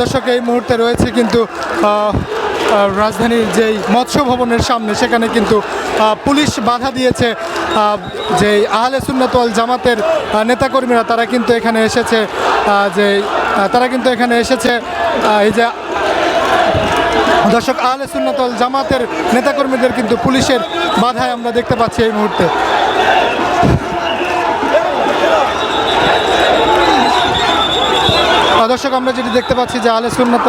দর্শক, এই মুহূর্তে রয়েছে কিন্তু রাজধানীর যেই মৎস্য ভবনের সামনে, সেখানে কিন্তু পুলিশ বাধা দিয়েছে। যে আহলে সুন্নাতল জামাতের নেতাকর্মীরা, তারা কিন্তু এখানে এসেছে যে তারা কিন্তু এখানে এসেছে এই যে দর্শক, আহলে সুন্নাতল জামাতের নেতাকর্মীদের কিন্তু পুলিশের বাধায় আমরা দেখতে পাচ্ছি এই মুহূর্তে। দর্শক আমরা যেটি দেখতে পাচ্ছি যে আলে সুন্নাত